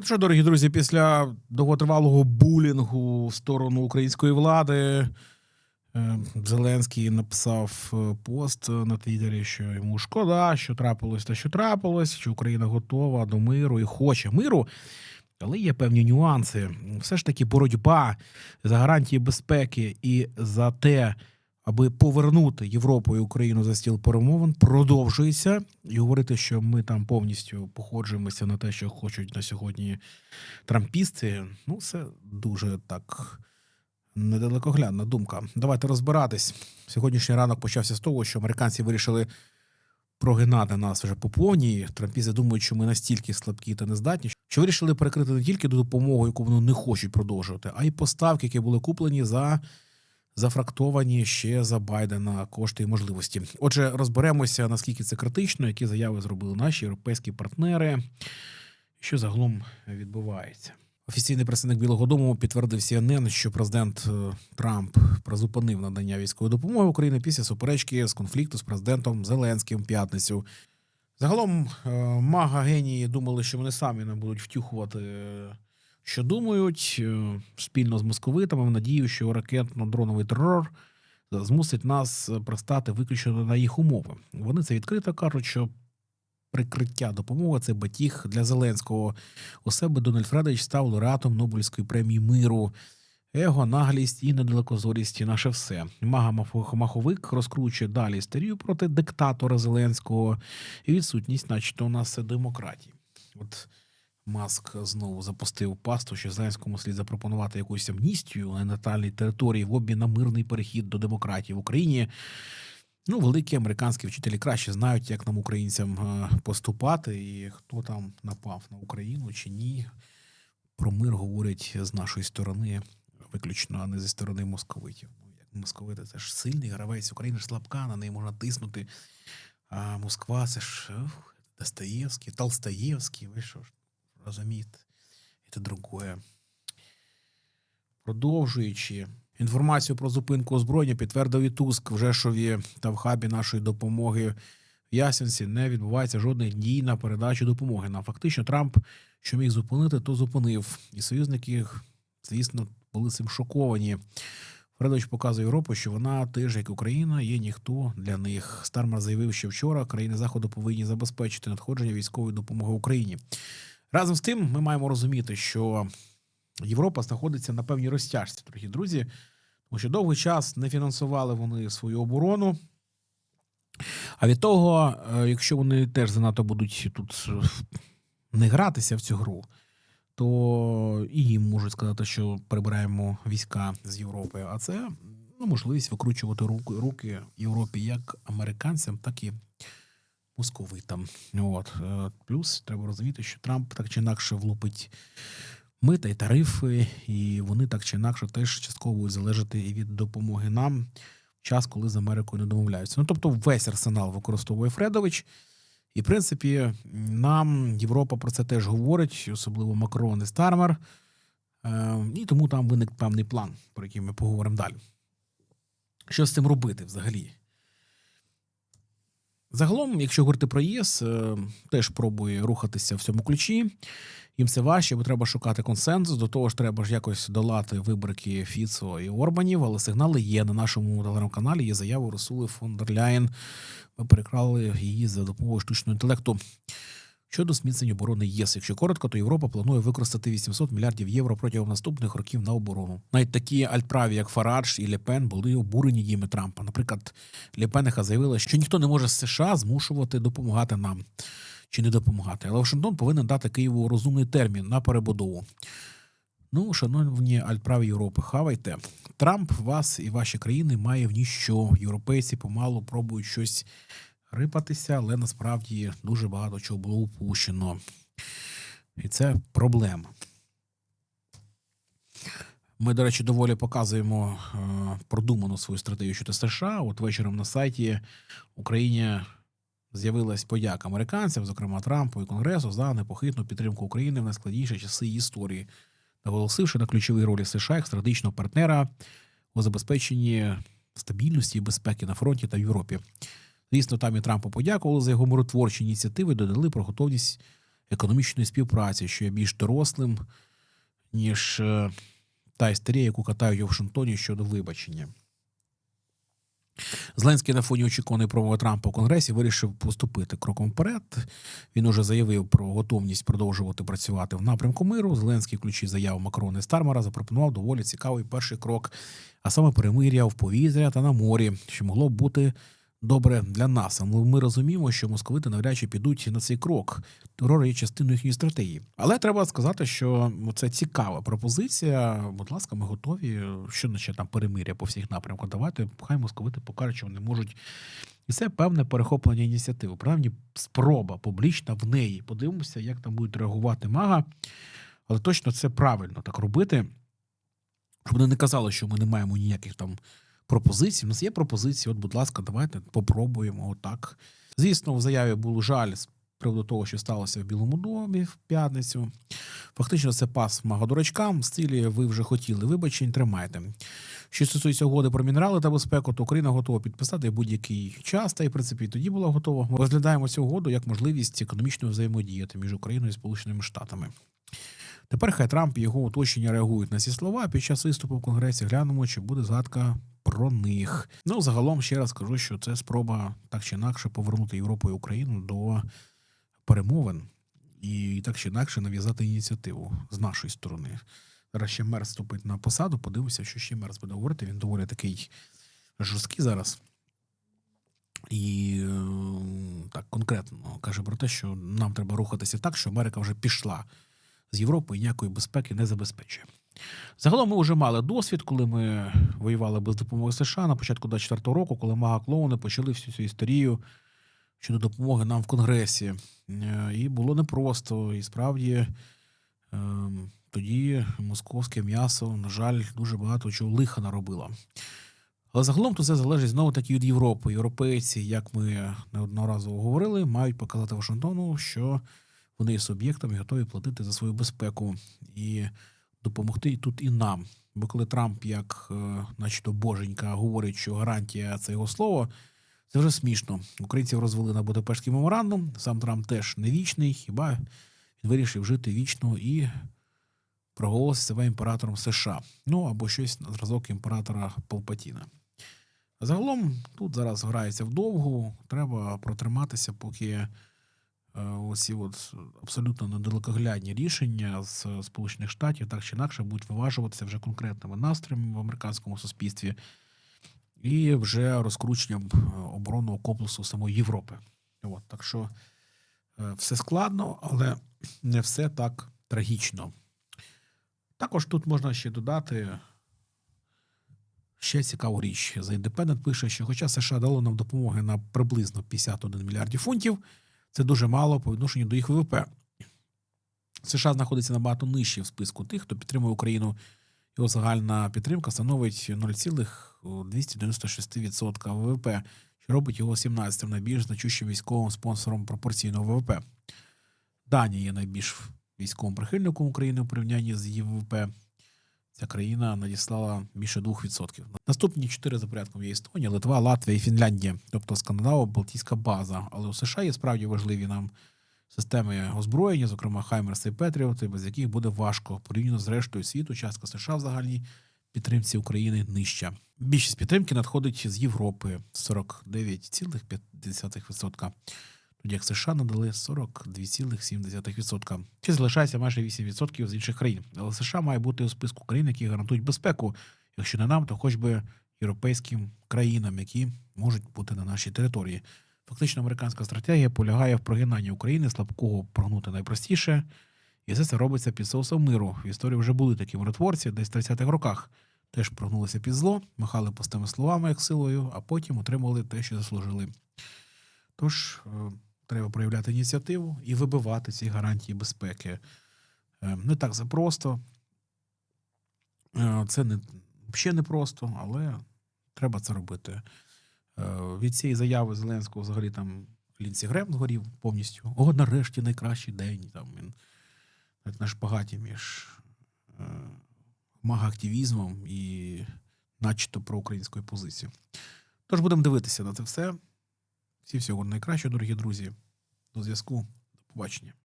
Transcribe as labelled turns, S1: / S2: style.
S1: Ну Що, дорогі друзі, після довготривалого булінгу в сторону української влади е, Зеленський написав е, пост на Твіттері, що йому шкода, що трапилось те, що трапилось, що Україна готова до миру і хоче миру. Але є певні нюанси. Все ж таки, боротьба за гарантії безпеки і за те, аби повернути Європу і Україну за стіл перемовин, продовжується. І говорити, що ми там повністю походжуємося на те, що хочуть на сьогодні трампісти. Ну, це дуже так недалекоглядна думка. Давайте розбиратись. Сьогоднішній ранок почався з того, що американці вирішили прогинати нас вже по повній. Трампісти думають, що ми настільки слабкі та нездатні, що вирішили перекрити не тільки допомогу, яку вони не хочуть продовжувати, а й поставки, які були куплені за зафрактовані ще за Байдена кошти і можливості. Отже, розберемося, наскільки це критично, які заяви зробили наші європейські партнери, що загалом відбувається. Офіційний представник Білого Дому підтвердив CNN, що президент е, Трамп призупинив надання військової допомоги Україні після суперечки з конфлікту з президентом Зеленським п'ятницю. Загалом е, мага генії думали, що вони самі не будуть втюхувати, е, що думають, е, спільно з московитами, в надію, що ракетно-дроновий терор змусить нас пристати виключно на їх умови. Вони це відкрито кажуть, що прикриття допомоги це батіг для Зеленського. У себе Дональд Фредович став лауреатом Нобелівської премії миру. Его, наглість і недалекозорість наше все. Мага маховик розкручує далі істерію проти диктатора Зеленського і відсутність, начебто, у нас демократії. От Маск знову запустив пасту, що Зеленському слід запропонувати якусь амністію на натальній території в обмін на мирний перехід до демократії в Україні. Ну, великі американські вчителі краще знають, як нам, українцям, е, поступати, і хто там напав на Україну чи ні. Про мир говорять з нашої сторони, виключно, а не зі сторони московитів. Ну, як московити, це ж сильний гравець, Україна ж слабка, на неї можна тиснути. А Москва це ж Достоєвський, Толстоєвський, ви що ж розумієте? Це другое. Продовжуючи інформацію про зупинку озброєння, підтвердив і Туск в Жешові та в хабі нашої допомоги в Ясенці не відбувається жодних дій на передачу допомоги. Нам фактично Трамп, що міг зупинити, то зупинив. І союзники, звісно, були цим шоковані. Фредович показує Європу, що вона теж, як Україна, є ніхто для них. Стармер заявив, що вчора країни Заходу повинні забезпечити надходження військової допомоги Україні. Разом з тим, ми маємо розуміти, що Європа знаходиться на певній розтяжці, дорогі друзі, тому що довгий час не фінансували вони свою оборону. А від того, е, якщо вони теж занадто будуть тут е, не гратися в цю гру, то і їм можуть сказати, що прибираємо війська з Європи. А це ну, можливість викручувати руки, руки Європі як американцям, так і московитам. От. Е, Плюс треба розуміти, що Трамп так чи інакше влупить мита і тарифи, і вони так чи інакше теж частково будуть залежати і від допомоги нам в час, коли з Америкою не домовляються. Ну тобто, весь арсенал використовує Фредович. І, в принципі, нам Європа про це теж говорить, особливо Макрон і Стармер. Е, і тому там виник певний план, про який ми поговоримо далі. Що з цим робити взагалі? Загалом, якщо говорити про ЄС, е, теж пробує рухатися в цьому ключі. Їм це важче, бо треба шукати консенсус. До того ж, треба ж якось долати виборки Фіцо і Орбанів, але сигнали є на нашому телеграм-каналі. Є заява Русули фон дер Ляєн. Ми перекрали її за допомогою штучного інтелекту. Щодо зміцнення оборони ЄС, якщо коротко, то Європа планує використати 800 мільярдів євро протягом наступних років на оборону. Навіть такі альтправі, як Фарадж і Лепен, були обурені діями Трампа. Наприклад, Лепениха заявила, що ніхто не може з США змушувати допомагати нам чи не допомагати. Але Вашингтон повинен дати Києву розумний термін на перебудову. Ну, шановні альтправі Європи, хавайте. Трамп вас і ваші країни має в ніщо. Європейці помалу пробують щось рипатися, але насправді дуже багато чого було упущено. І це проблема. Ми, до речі, доволі показуємо е, продуману свою стратегію щодо США. От вечором на сайті Україні з'явилась подяка американцям, зокрема Трампу і Конгресу, за непохитну підтримку України в найскладніші часи історії, наголосивши на ключовій ролі США як стратегічного партнера у забезпеченні стабільності і безпеки на фронті та в Європі. Звісно, там і Трампу подякували за його миротворчі ініціативи, додали про готовність економічної співпраці, що є більш дорослим, ніж е, та істерія, яку катають у Вашингтоні щодо вибачення. Зеленський на фоні очікуваної промови Трампа у Конгресі вирішив поступити кроком вперед. Він уже заявив про готовність продовжувати працювати в напрямку миру. Зеленський, включив заяву Макрона і Стармера, запропонував доволі цікавий перший крок, а саме перемир'я в повітря та на морі, що могло б бути добре для нас. Але ми розуміємо, що московити навряд чи підуть на цей крок. Терор є частиною їхньої стратегії. Але треба сказати, що це цікава пропозиція. Будь ласка, ми готові. Що наче там перемир'я по всіх напрямках. Давайте хай московити покажуть, що вони можуть. І це певне перехоплення ініціативи. Принаймні, спроба публічна в неї. Подивимося, як там будуть реагувати мага. Але точно це правильно так робити. Щоб вони не казали, що ми не маємо ніяких там пропозицій. У нас є пропозиції. От, будь ласка, давайте попробуємо отак. Звісно, в заяві був жаль з приводу того, що сталося в Білому домі в п'ятницю. Фактично, це пас мага-дурачкам в стилі ви вже хотіли вибачень, тримайте. Що стосується угоди про мінерали та безпеку, то Україна готова підписати будь-який час, та й в принципі тоді була готова. Ми розглядаємо цю угоду як можливість економічної взаємодіяти між Україною і Сполученими Штатами. Тепер хай Трамп і його оточення реагують на ці слова. Під час виступу в Конгресі глянемо, чи буде згадка про них. Ну, загалом ще раз скажу, що це спроба так чи інакше повернути Європу і Україну до перемовин і так чи інакше нав'язати ініціативу з нашої сторони. Зараз ще Мерс вступить на посаду, подивимося, що ще Мерс буде говорити. Він доволі такий жорсткий зараз. І е, так конкретно каже про те, що нам треба рухатися так, що Америка вже пішла з Європи ніякої безпеки не забезпечує. Загалом ми вже мали досвід, коли ми воювали без допомоги США на початку 24-го року, коли мага клоуни почали всю цю історію щодо допомоги нам в Конгресі. Е, І було непросто. І справді е, тоді московське м'ясо, на жаль, дуже багато чого лиха наробило. Але загалом то це залежить знову таки від Європи. Європейці, як ми неодноразово говорили, мають показати Вашингтону, що вони є суб'єктом і готові платити за свою безпеку і допомогти тут і нам. Бо коли Трамп, як е, начебто боженька, говорить, що гарантія це його слово, це вже смішно. Українців розвели на Будапештський меморандум. Сам Трамп теж не вічний, хіба він вирішив жити вічно і проголосив себе імператором США. Ну або щось на зразок імператора Палпатіна. Загалом тут зараз грається вдовгу, треба протриматися, поки оці от абсолютно недалекоглядні рішення з Сполучених Штатів так чи інакше будуть виважуватися вже конкретними настроями в американському суспільстві і вже розкрученням е, оборонного комплексу самої Європи. От, так що е, все складно, але не все так трагічно. Також тут можна ще додати ще цікаву річ. За Independent пише, що хоча США дало нам допомоги на приблизно 51 мільярдів фунтів, це дуже мало по відношенню до їх ВВП. США знаходиться набагато нижче в списку тих, хто підтримує Україну. Його загальна підтримка становить 0,296% ВВП, що робить його 17-м найбільш значущим військовим спонсором пропорційного ВВП. Данія є найбільш військовим прихильником України у порівнянні з її ВВП. Ця країна надіслала більше 2%. Наступні чотири за порядком є Естонія, Литва, Латвія і Фінляндія, тобто Скандинаво-Балтійська база. Але у США є справді важливі нам системи озброєння, зокрема Хаймерси і Петріоти, без яких буде важко порівняно з рештою світу. Частка США в загальній підтримці України нижча. Більшість підтримки надходить з Європи 49,5%. Тоді як США надали 42,7%. Ще залишається майже 8% з інших країн. Але США має бути у списку країн, які гарантують безпеку. Якщо не нам, то хоч би європейським країнам, які можуть бути на нашій території. Фактично, американська стратегія полягає в прогинанні України слабкого прогнути найпростіше, і все це робиться під соусом миру. В історії вже були такі миротворці, десь в 30-х роках теж прогнулися під зло, махали пустими словами як силою, а потім отримали те, що заслужили. Тож е, треба проявляти ініціативу і вибивати ці гарантії безпеки. Е, Не так за просто. Е, Це не ще не просто, але треба це робити. Е, Від цієї заяви Зеленського взагалі там Лінсі Грем згорів повністю. О, нарешті найкращий день. Там він навіть на шпагаті між е, мага-активізмом і начебто проукраїнською позицією. Тож будемо дивитися на це все. Всі всього найкращого, дорогі друзі. До зв'язку. До побачення.